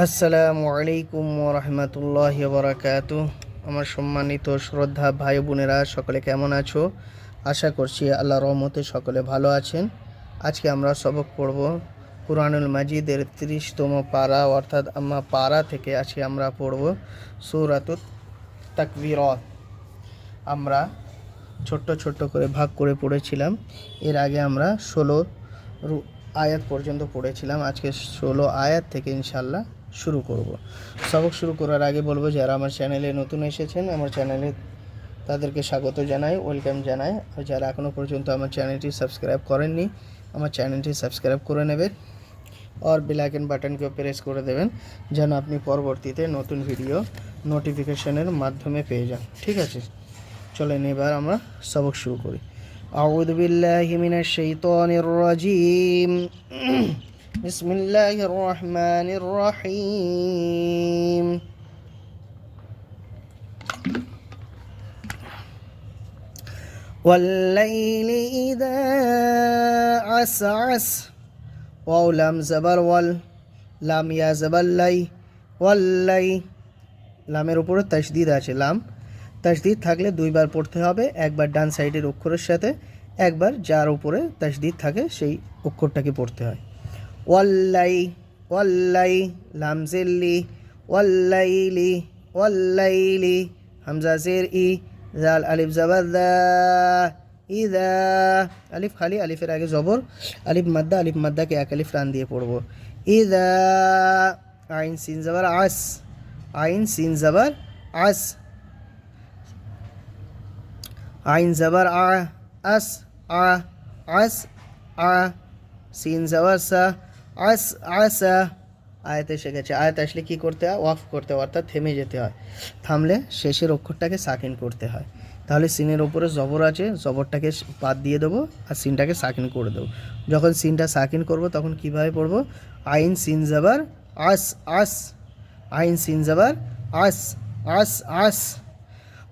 আসসালামু আলাইকুম রহমতুল্লাহ বরাকাত আমার সম্মানিত শ্রদ্ধা ভাই বোনেরা, সকলে কেমন আছো? আশা করছি আল্লাহ রহমতে সকলে ভালো আছেন। আজকে আমরা সবক পড়ব কুরআনুল মাজিদের তিরিশতম পারা, অর্থাৎ আমরা পারা থেকে আজকে আমরা পড়ব সৌরাতুত তাকবিরত। আমরা ছোট্ট ছোট্ট করে ভাগ করে পড়েছিলাম। এর আগে আমরা ষোলো আয়াত পর্যন্ত পড়েছিলাম। আজকে ষোলো আয়াত থেকে ইনশাল্লাহ শুরু করব। সবক শুরু করার আগে বলব যারা আমার চ্যানেলে নতুন এসেছেন, আমার চ্যানেলে তাদেরকে স্বাগত জানাই, ওয়েলকাম জানাই। আর যারা এখনও পর্যন্ত আমার চ্যানেলটি সাবস্ক্রাইব করেননি, আমার চ্যানেলটি সাবস্ক্রাইব করে নেবেন আর বেলাইকেন বাটনকেও প্রেস করে দেবেন যেন আপনি পরবর্তীতে নতুন ভিডিও নোটিফিকেশনের মাধ্যমে পেয়ে যান। ঠিক আছে? চলেন এবার আমরা সবক শুরু করি। আউদ্দিল্লাহিমিনা শৈতনির রাজিম। بسم الله الرحمن الرحيم والليل إذا عسعس واو لام زبر ওয়াল লাম ইয়া জবর লাই ওয়াল্লাই লামের উপরে তাসদিদ আছে লাম তাসদিদ থাকলে দুইবার পড়তে হবে একবার ডান সাইডের অক্ষরের সাথে একবার যার উপরে তাসদিদ থাকে সেই অক্ষরটাকে পড়তে হয় ওয়াল্লাই ওয়াল্লাই লাম জেল্লি ওয়াল্লাইলি ওয়াল্লাইলি, হামজা জের ই, জাল, আলিফ, জাবাদ ইদা আলিফ, খালি, আলিফের আগে জবর, আলিফ, মাদ্দা, আলিফ, মাদ্দাকে এক আলিফ রান দিয়ে পড়ব। ইদা আইন, সিন, জাবার, আস, আইন, সিন, জাবার, আস, আইন, জাবার, আ, আস আ আস, আ, সিন, জাবার, সা আস আসা আয়াত এসে গেছে আয়াত আসলে কি করতে হয় ওয়াফ করতে হয় অর্থাৎ থেমে যেতে হয় থামলে শেষের অক্ষরটাকে সাকিন করতে হয় তাহলে সিনের ওপরে জবর আছে জবরটাকে বাদ দিয়ে দেবো আর সিনটাকে সাকিন করে দেবো যখন সিনটা সাকিন করব তখন কিভাবে পড়বো আইন সিন জাবার আস আস আইন সিন জাবার আস আস আস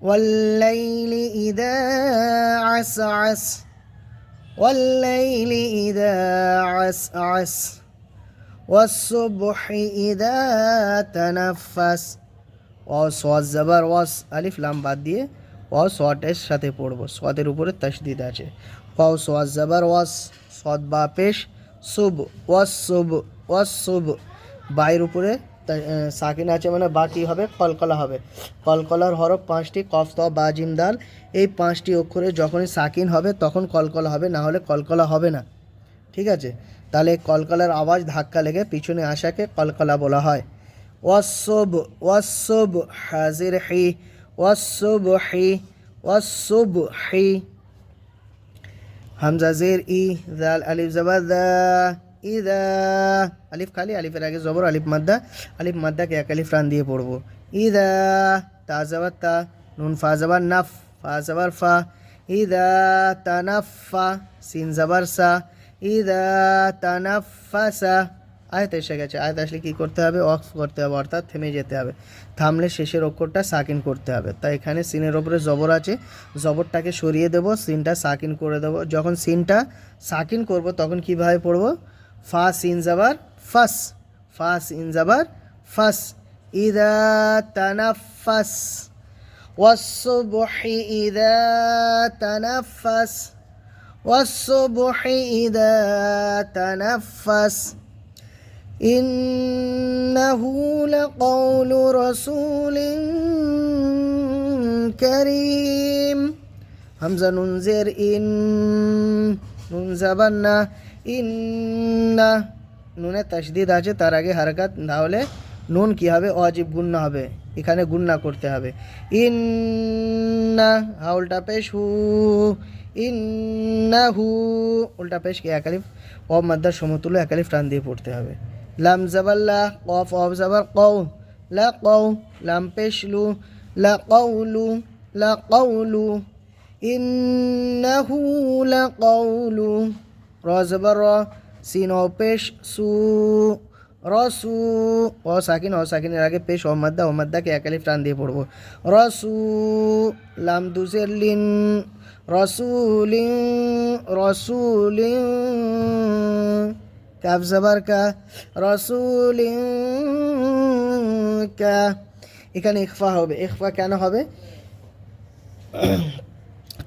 والليل إذا عسعس والليل إذا عسعس والصبح إذا تنفس ওয়াস ওয়াস জাবার ওয়াস আলিফ লাম বাদ দিয়ে ওয়াস ওয়াটের সাথে পড়বো সোয়াদের উপরে তসদিদ আছে ওয়াস ওয়াস জাবার ওয়াস সদ বা পেশ সুব ওয়াস সুব ওয়াস সুব বাইর উপরে তা- আহ, সাকিন আছে মানে বা কী হবে কলকলা হবে কলকলার হরফ পাঁচটি কফ ত বা জিম দাল এই পাঁচটি অক্ষরে যখনই সাকিন হবে তখন কলকলা হবে না হলে কলকলা হবে না ঠিক আছে তাহলে কলকলার আওয়াজ ধাক্কা লেগে পিছনে আসাকে কলকলা বলা হয়। ওয়াসব ওয়াসব হাজির হি ওয়াসব হি ওয়াসব হি হামজা জের, ই, জাল, আলিফ জবর দা ইদা আলিফ খালি, আলিফের আগে জবর, আলিফ মাদ্দা। আলিফ মাদ্দাকে এক আলিফ রান দিয়ে পড়ব। ইদা তা জবর তা। নুন, ফা জবর নাফ, ফা জবর ফা। ইদা তানাফা সিন জবর সা। ইদা তানাফাসা আয়াত এসে গেছে। আয়াত আসলে কী করতে হবে? অক্স করতে হবে, অর্থাৎ থেমে যেতে হবে। থামলে শেষের অক্ষরটা সাকিন করতে হবে। তাই এখানে সিনের ওপরে জবর আছে। জবরটাকে সরিয়ে দেব, সিনটা সাকিন করে দেব। যখন সিনটা সাকিন করব, তখন কীভাবে পড়ব? ফা, সিন যাবার ফাস। ফা, সিন যাবার ফাস। ইদা তানাফাস ওয়াসবহি ইদা তানাফাস والصبح إذا تنفس إنه لقول رسول كريم همزة ننزر إن নুনজাবান্না ইন্না নুনে তাসদিদ আছে তার আগে হারকাত না হলে নুন কি হবে অজীব গুন্না হবে এখানে গুন্না করতে হবে। ইন্না, হা, উল্টা পেশ, হু। ইন্না, হু, উল্টা পেশ একালিফ অ মাদ্দার সমতুল্য একালিফ টান দিয়ে পড়তে হবে। লাম জাবাল্লা কফ অফ জাবার কৌ লা কৌ লাম পেশ, লু, লা কৌলু লা কৌলু ইন্নাহু লাকাউলু র জবর র, সিন পেশ, সু। রসু ও সাকিন ও সাকিনের আগে পেশ ও মাদ্দা ও মাদ্দাকে এক আলিফ টান দিয়ে পড়ব। রসু, লাম দুসের লিন, রসুলিন রসুলিন, কাফ জবর কা, রসুলিন কা। এখানে ইখফা হবে। ইখফা কেন হবে?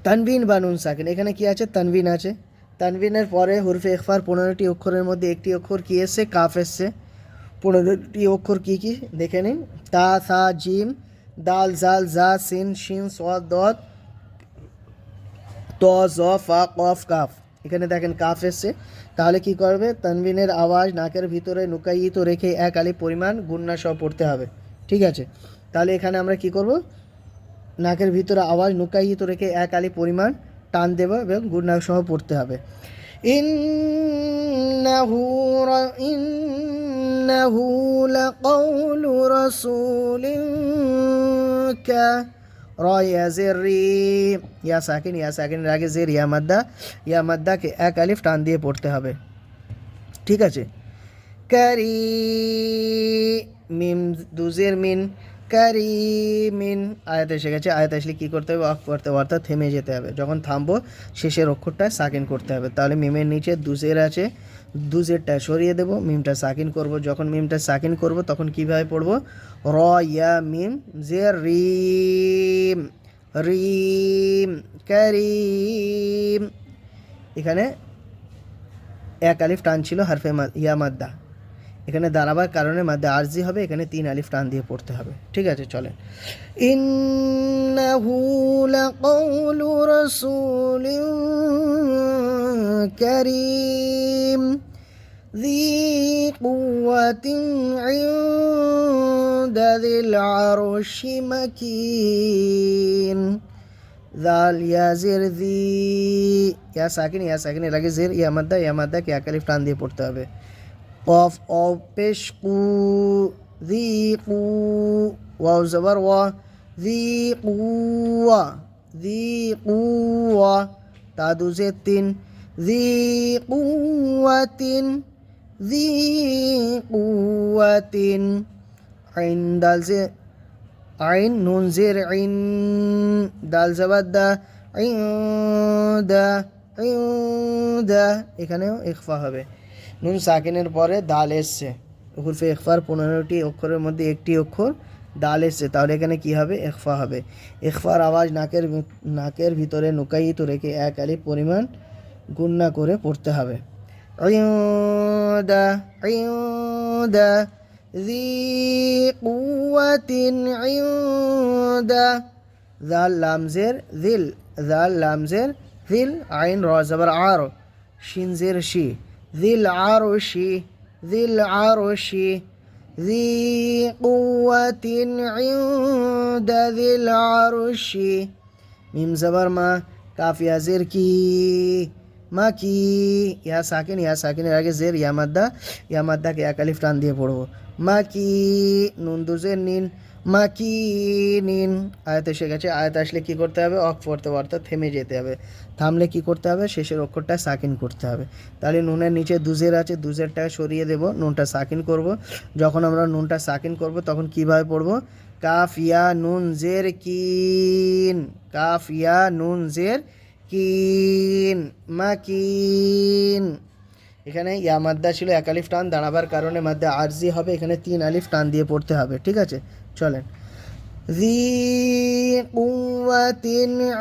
তানবিন বা নুন সাকিন। এখানে কি আছে? তানবিন আছে। তানবিনের পরে হুরফে ইখফার পনেরোটি অক্ষরের মধ্যে একটি অক্ষর কি এসছে? কাফ এসছে। পনেরোটি অক্ষর কি কি? দেখে নিন। তা, সা, জিম, দাল, জাল, জা, সিন, শিন সোয়াদ দত, ত, জ, ফা কফ কাফ। এখানে দেখেন কাফ এসছে। তাহলে কি করবে? তানবিনের আওয়াজ নাকের ভিতরে নুকাইত রেখে এক আলি পরিমাণ গুন্না সহ পড়তে হবে। ঠিক আছে? তাহলে এখানে আমরা কি করব? নাকের ভিতরে আওয়াজ নুকাইত রেখে এক আলি পরিমাণ টান দেব এবং গুন্না সহ পড়তে হবে। ইন্নাহু রা- ইন্নাহু লাকাউলু রাসূলিন কা, র, ইয়া জের ইয়া সাকিন, ইয়া সাকিনের আগে জের, ইয়া মাদ্দা, ইয়া মাদ্দাকে এক আলিফ টান দিয়ে পড়তে হবে। ঠিক আছে? কারি মিম, দুজের মিন কারি মিন আয়াত এসে গেছে, আয়াত আসলে কী করতে হবে? অফ করতে হবে, অর্থাৎ থেমে যেতে হবে। যখন থামবো শেষের অক্ষরটা সাকিন করতে হবে। তাহলে মিমের নিচে দুজের আছে দুজেরটা সরিয়ে দেব, মিমটা সাকিন করব। যখন মিমটা সাকিন করব, তখন কীভাবে পড়ব? র, ইয়া, মিম, জের, রিম রিম, কারিম। এখানে এক আলিফ টান ছিল, হারফে ইয়া, মাদ্দা। এখানে দাঁড়াবার কারণে মাদ্দা আরজি হবে এখানে তিন আলিফ টান দিয়ে পড়তে হবে ঠিক আছে চলেন ইন্নাহু লাকাউলু রাসূলিন কারীম ذي قوة عند ذي العرش مكين জাল ইয়া জের দি ইয়া সাকিন ইয়া সাকিন এর আগে জের ইয়া মাদ্দা ইয়া মাদ্দা কে একালিফ টান দিয়ে পড়তে হবে কফ অ পেশ কু দি কু ওয়াও জবর ওয়া দি কুয়া দি কুয়া তা দুজে তিন দি কুয়াতিন দি কুয়াতিন আইন দাল জে আইন নুন জের আইন দাল জবাদ দা আইন দা আইন দা এখানেও ইখফা হবে। নুন সাকিনের পরে দাল এসছে হুরফে ইখফার পনেরোটি অক্ষরের মধ্যে একটি অক্ষর দাল এসছে তাহলে এখানে কি হবে ইখফা হবে ইখফার আওয়াজ নাকের ভি- নাকের ভিতরে নুকাইত রেখে এক আলি পরিমাণ গুন্না করে পড়তে হবে عند عند ذي قوة عند ذا لامزر ذل ذا لامزر ذل عين را زبر عار شين زر شي ذي العرش ذي العرش ذي قوة عند ذي العرش মিম জবর মা কাফিয়া জের কি মা কি ইয়া সাকিন ইয়া সাকিনের আগে জের ইয়া মাদ্দা ইয়া মাদ্দাকে এক আলিফ টান দিয়ে পড়বো মা কি নুন দুজের নিন মা কি নিন আয়াত এসে গেছে, আয়াত আসলে কি করতে হবে? অফ পড়তে অর্থাৎ থেমে যেতে হবে। থামলে কি করতে হবে? শেষের অক্ষরটা সাকিন করতে হবে। তাহলে নুনের নিচে দুজের আছে দুজেরটা সরিয়ে দেব, নুনটা সাকিন করব। যখন আমরা নুনটা সাকিন করব, তখন কীভাবে পড়ব? কাফিয়া নুন জের কিন, কাফিয়া নুন জের কিন, মাকিন। এখানে ইয়া মাদ্দা ছিল এক আলিফ টান দাঁড়াবার কারণে মাদ্দা আরজি হবে এখানে তিন আলিফ টান দিয়ে পড়তে হবে ঠিক আছে চলেন ذي قوة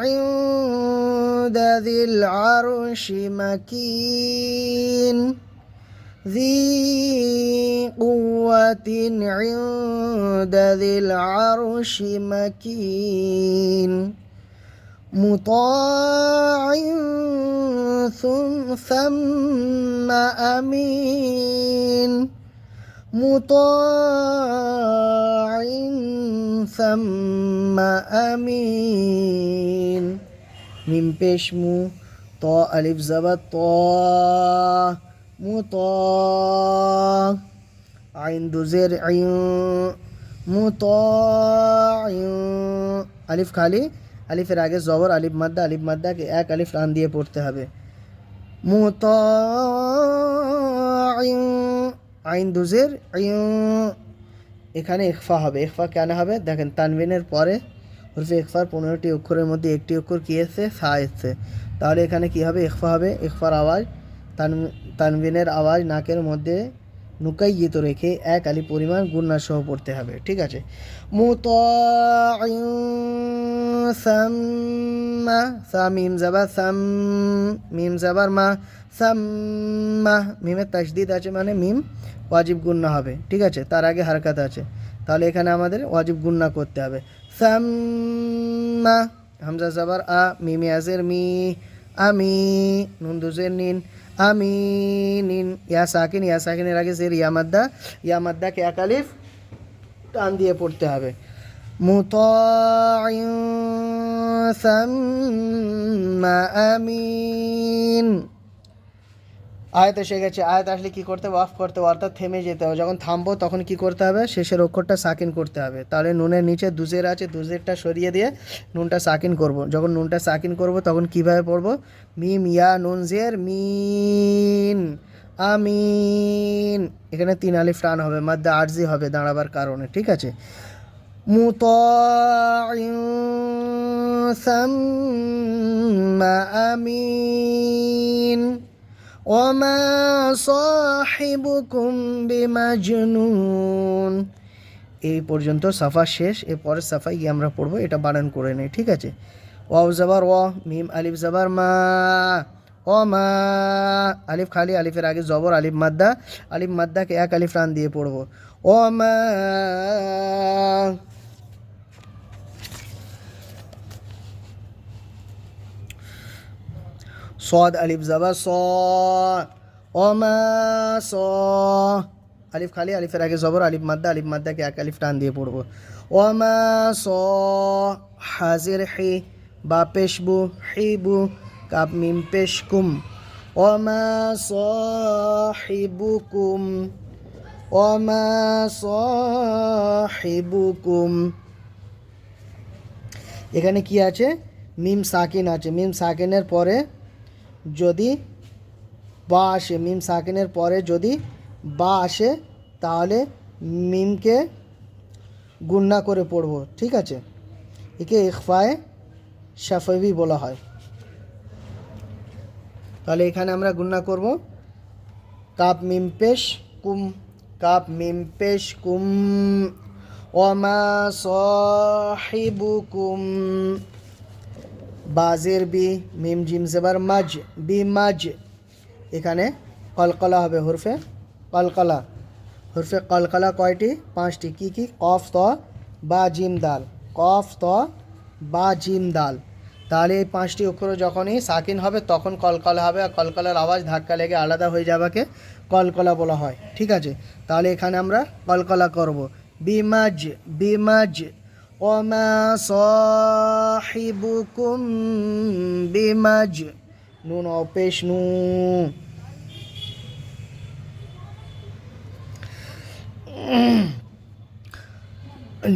عند ذي العرش مكين ذي قوة عند ذي العرش مكين مطاع ثم أمين مطاع ثم أمين من بشمو طاء ألف زبط طاء مطاع عند زرع مطاع ألف كالي আলিফের আগে জবর, আলিফ মাদ্দা, আলিফ মাদ্দাকে এক আলিফ টান দিয়ে পড়তে হবে। মুতাইন, আইন দুজের এখানে ইখফা হবে। ইকফা কেন হবে? দেখেন তানবিনের পরে হচ্ছে ইখফার পনেরোটি অক্ষরের মধ্যে একটি অক্ষর কী এসছে? সা এসছে। তাহলে এখানে কি হবে? ইখফা হবে। ইখফার আওয়াজ, তান তানবিনের আওয়াজ নাকের মধ্যে নুকাইয়িত রেখে এক আলি পরিমাণ গুন্না সহ পড়তে হবে, ঠিক আছে? সা মিম সাম মিম জাবার মা মিমের তাসদিদ আছে মানে মিম ওয়াজিব গুন্না হবে, ঠিক আছে? তার আগে হারকাত আছে। তাহলে এখানে আমাদের ওয়াজিব গুন্না করতে হবে। হামজা জাবার আ, মিমি আজের মি আমি নুন দুজের নিন। আমি নিন ইয়া সাকিন, ইয়া সাকিনের আগে জের ইয়া মাদ্দা ইয়া মাদ্দাকে টান দিয়ে পড়তে হবে। মুতাইন সাম্মা আমিন। আয়াত এসে গেছে, আয়াত আসলে কি করতে হবে? অফ করতে হবে, অর্থাৎ থেমে যেতে হবে। যখন থামবো, তখন কি করতে হবে? শেষের অক্ষরটা সাকিন করতে হবে। তাহলে নুনের নিচে দুজের আছে, দুজেরটা সরিয়ে দিয়ে নুনটা সাকিন করব। যখন নুনটা সাকিন করব, তখন কীভাবে পড়ব? মিম, ইয়া, নুন, জের, মিন, আমিন। এখানে তিন আলিফ টান হবে, মাদ্দা আরজি হবে দাঁড়াবার কারণে, ঠিক আছে? সাম্মা আমিন। ওমা সাহিবুকুম বিমাজনুন এই পর্যন্ত সাফা শেষ এরপরে সাফা গিয়ে আমরা পড়ব, এটা বানান করে নেই, ঠিক আছে? ওয়াও জাবার ওয়া, মিম, আলিফ, জাবার মা ও মা, আলিফ খালি, আলিফের আগে জবর, আলিফ মাদ্দা, আলিফ মাদ্দাকে এক আলিফ রান দিয়ে পড়ব। ও মা صاد আলিফ জাবা স অমা স আলিফ খালি আলিফের আগে জবর আলিফ মাদ্দা আলিফ মাদ্দাকে এক আলিফ টান দিয়ে পড়বো অমা স হাজির হি বা পেশবু হিবু কাপ মিম পেশকুম অমা সাহিবুকুম অমা সাহিবুকুম এখানে কি আছে মিম সাকিন আছে মিম সাকিনের পরে যদি বা আসে, মিম সাকিনের পরে যদি বা আসে, তাহলে মিমকে গুন্না করে পড়ব, ঠিক আছে? একে ইকফায় শাফবি বলা হয়। তাহলে এখানে আমরা গুন্না করব। কাপ মিম পেশ কুম, কাপ মিম পেশ কুম ওমা সাহিবুকুম। বাজের বি, মিম, জিম, জেবার, মাজ, বি, মাজ। এখানে কলকলা হবে হরফে কলকলা। হরফে কলকলা কয়টি? পাঁচটি। কি কি? কফ, ত, বা, জিম, দাল। কফ, ত, বা, জিম, দাল। তাহলে এই পাঁচটি অক্ষর যখনই সাকিন হবে, তখন কলকলা হবে আর কলকলার আওয়াজ ধাক্কা লেগে আলাদা হয়ে যাবাকে কলকলা বলা হয়। ঠিক আছে? তাহলে এখানে আমরা কলকলা করব। বিমাজ বিমাজ ওমা সাহিবুকুম বিমাজ নুন অপেশ নু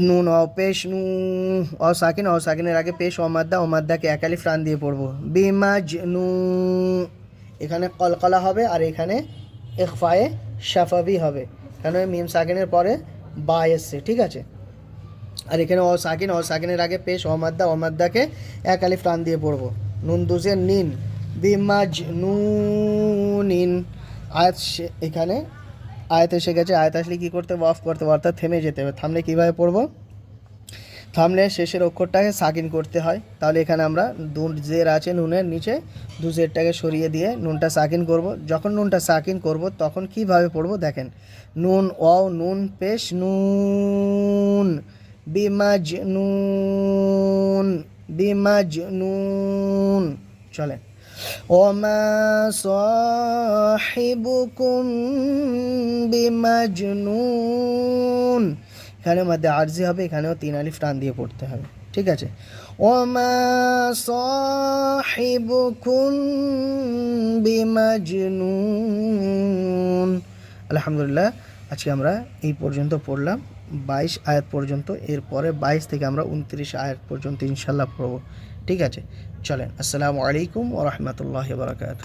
নুন অপেশ নু অ সাকিন অ সাকিনের আগে পেশ অমাদ্দা অমাদ্দাকে একালি ফ্রান দিয়ে পড়ব। বিমাজ নু এখানে কলকলা হবে আর এখানে ইকফায়ে শাফাবি হবে। কেন? মিম সাকিনের পরে বা এসছে ঠিক আছে? আর এখানে অ সাকিন, অ সাকিনের আগে পেশ অমাদ্দা, অমাদ্দাকে এক আলিফ টান দিয়ে পড়ব। নুন দুজের নিন। বিমাজ নুনিন আয়াত এখানে আয়াত এসে গেছে। আয়াত আসলে কী করতে হবে? অফ করতে হবে। অর্থাৎ থেমে যেতে হবে। থামলে কীভাবে পড়ব? থামলে শেষের অক্ষরটাকে সাকিন করতে হয়। তাহলে এখানে আমরা দু জের আছে নুনের নিচে। দু জেরটাকে সরিয়ে দিয়ে নুনটা সাকিন করব। যখন নুনটা সাকিন করব, তখন কীভাবে পড়ব? দেখেন। নুন, অ, নুন, পেশ, নুন। বিমাজ নুন বিমাজ নুন চলেন। ওমা সাহিবুকুম বিমাজনুন এখানে মধ্যে আরজি হবে, এখানেও তিন আলিফ টান দিয়ে পড়তে হবে। ঠিক আছে? ওমা সাহিবুকুম বিমাজনুন আলহামদুলিল্লাহ, আজকে আমরা এই পর্যন্ত পড়লাম। বাইশ আয়াত পর্যন্ত, এরপরে বাইশ থেকে আমরা উনত্রিশ আয়াত পর্যন্ত ইনশাল্লাহ পড়ব। ঠিক আছে? চলেন, আসসালামু আলাইকুম ও রহমতুল্লাহ বারকাত